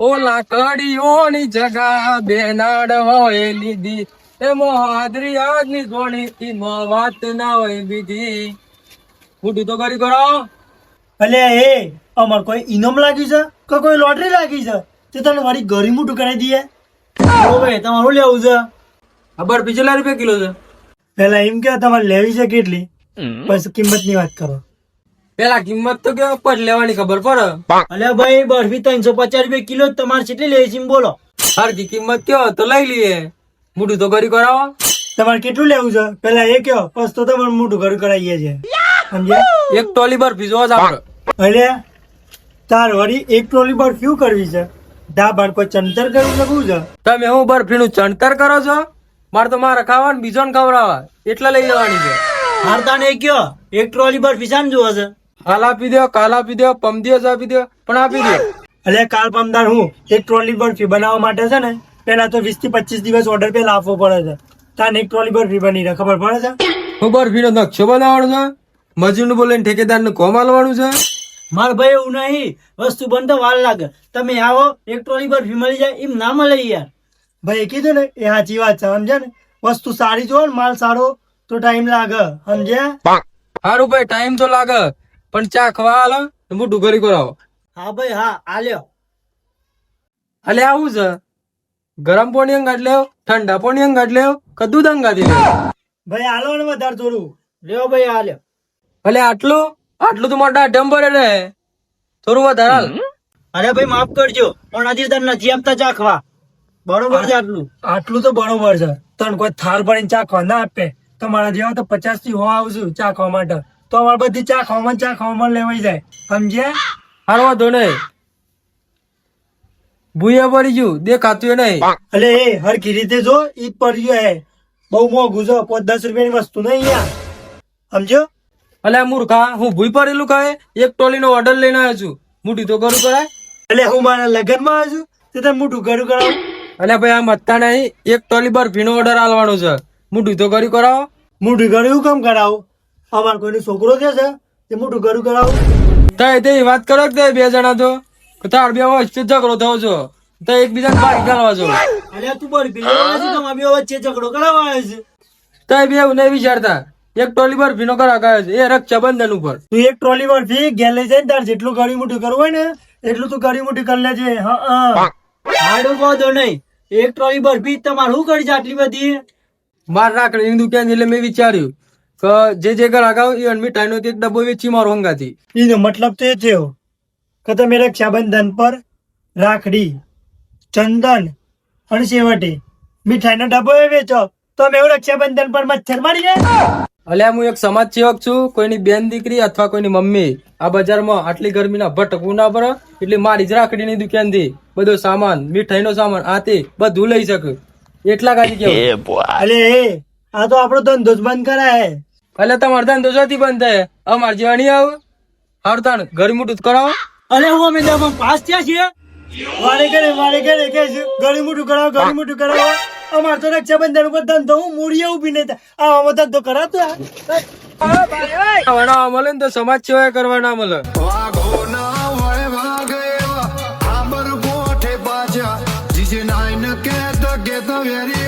ઓલા કડીઓની જગા બેનાડ હોય લીધી. એમાં હાજરી આજની જોણી ઈમાં વાત ના હોય બીજી. મોટું તો કરી કરો. ભલે એ અમાર કોઈ ઇનામ લાગ્યું છે કે કોઈ લોટરી લાગી છે? તે તને મારી ગરી મોટું કરાવી દઈએ. ભાઈ તમારું લેવું છે? ખબર પિછલા રૂપિયા કિલો છે. પેલા એમ કે તમારે લેવી છે કેટલી? બસ કિંમતની વાત કરો. પેલા કિંમત તો કેવો પર લેવાની ખબર પડે? અલ્યા ભાઈ બરફી ત્રણસો પચાસ રૂપિયા કિલો તમારે કેટલી લે છે બોલો. હરકી કિંમત કયો? તો લઈ લઈએ. મોટું તો કરી કરાવો. તમારે કેટલું લેવું છે? પેલા એ કયો બસ તો તમારે મોટું ઘર કરાવીએ છે સમજ્યા? એક ટોલી બરફી જોવા જાવ અલ્યા તાર વળી એક ટ્રોલી બરફી કરવી છે? ડાબાર કોઈ ચણતર કરવું લખવું છે? તમે હું બરફીનું ચણતર કરો છો? મારે તો મારે ખાવાનું બીજો ને ખવડાવવા. એટલે લઈ લેવાની છે. હારતાને ને કયો એક ટ્રોલી બરફી ફિસાન જોવા છે? હાલ આપી દો કાલ આપી દો પમ દિવસ આપી દો પણ આપી દો. અલ્યા કાલ પમદાર હું એક ટ્રોલી બરફી બનાવવા માટે છે ને પેલા તો વીસથી પચીસ દિવસ ઓર્ડર પેલા આપવો પડે છે. તાને એક ટ્રોલી બરફી બની રહે ખબર પડે છે? હું બરફીનો નકશો બનાવવાનો છે મજૂરનું ઠેકેદાર ઠેકેદારનું કોમ આલવાનું છે. માર ભાઈ એવું નહીં વસ્તુ બનતો વાર લાગે. તમે આવો એક ટ્રોલી બરફી મળી જાય એમ ના મળે યાર. ભાઈ કીધું ને એ સાચી વાત છે સમજે ને? વસ્તુ સારી જો ને માલ સારો તો ટાઈમ લાગે સમજ્યા? સારું ભાઈ ટાઈમ તો લાગે. પણ ચા ખવા હાલો મોટું કરી કરાવો. હા ભાઈ હા આલ્યો અલે આવું છે? ગરમ પાણી અંગાટ લેવ ઠંડા પાણી અંગાટ લેવ કે દૂધ અંગાથી લેવ ભાઈ હાલો ને વધારે થોડું. લેવો ભાઈ હાલ્યો અલે આટલું? આટલું તો મોટા ડંબર રે થોડું વધારે હાલ. અરે ભાઈ માફ કરજો. પણ હજી તને નથી આપતા ચાખવા બરોબર છે આટલું? આટલું તો બરોબર છે. તને કોઈ થાર ભરીને ચાખવા ના આપે. તમારા જેવા તો પચાસથી હો આવશું ચાખવા માટે. તો અમારે બધી ચાખવામાં ચા ચાખવામાં લેવાઈ જાય. સમજ્યા? હારવા વાંધો નહીં. ભૂયા પડી ગયું. દેખાતું નહીં. અલે એ હરખી રીતે જો ઈ પડ્યો હે. બહુ મોંઘું છે પાંચ દસ રૂપિયાની વસ્તુ નહીં યાર સમજો અલે મૂર્ખા હું ભૂઈ પડેલું કહે એક ટોલીનો ઓર્ડર લઈને આવ્યો છું. મોટી તો કરું કરાય એટલે હું મારા લગ્નમાં આવ્યો છું. તે તમે મોટું ઘરું કરાવું અલે ભાઈ આ મત્તા નહીં. એક ટોલી બરફીનો ઓર્ડર આલવાનો છે. મોટું તો કર્યું કરાવો. મોટું ઘરું કેમ કામ કરાવું? અમાર કોઈનો છોકરો છે છે તે મોટું ઘરું કરાવું તો તે વાત કરો કે બે જણા તો? તાર બે વચ્ચે ઝઘડો થયો છો. તો એકબીજાને બાકી ગાળવા છો. અરે તું લેવા આવ્યો છે તમારા બે વચ્ચે ઝઘડો કરાવવા આવ્યો છે. તો બે નહીં વિચારતા. એક ટ્રોલી પર ભીનો કરા ગયો છે. એ રક્ષાબંધન ઉપર. તું એક ટ્રોલી પર ઘેર લઈ જઈને તાર જેટલું ઘડી મોટું કરવું હોય ને એટલું તું ઘડી મોટી કરી લેજે. હા હા હાડું કહો દો નહીં. એક ટ્રોલી બરફી તમારે શું કરી છે આટલી બધી? માર રાખડી દુકાન એટલે મેં વિચાર્યું. જે જે ઘર આગાવ એ મીઠાઈનો એક ડબ્બો વેચી મારો હંગાથી. એનો મતલબ તો એ થયો કે તમે રક્ષાબંધન પર રાખડી ચંદન અને છેવટે મીઠાઈનો ડબ્બો એ વેચો. તો મેં રક્ષાબંધન પર મચ્છર મારી અલ્યા હું એક સમાજ સેવક છું. કોઈની બેન દીકરી અથવા કોઈની મમ્મી. આ બજારમાં આટલી ગરમીના ભટકવું ના પડે. એટલે મારી જ રાખડીની દુકાનથી બધો સામાન મીઠાઈનો સામાન આ તે બધું લઈ શકું. એટલા કાજી કેવું? અલે આ તો આપણો ધંધો જ બંધ કરાય. એટલે તમારે ધંધો જતી બંધ થાય. અમારે જેવા નહીં આવે. હારું તાણ, ઘર મોટું કરાવો. અરે હું અમે પણ પાસ થયા છીએ. વારે ઘરે વારે ઘરે કે ઘડી મોટું કરાવો ઘડી મોટું કરાવો. અમારે તો રક્ષાબંધન ઉપર ધંધો, હું મૂડીએ ઊભી નહીં થાય. આવામાં ધંધો કરાતો વણા મળે ને તો સમાજ સેવા કરવાના મળે. જીજે નાઈન કે તો કે તો વેરી.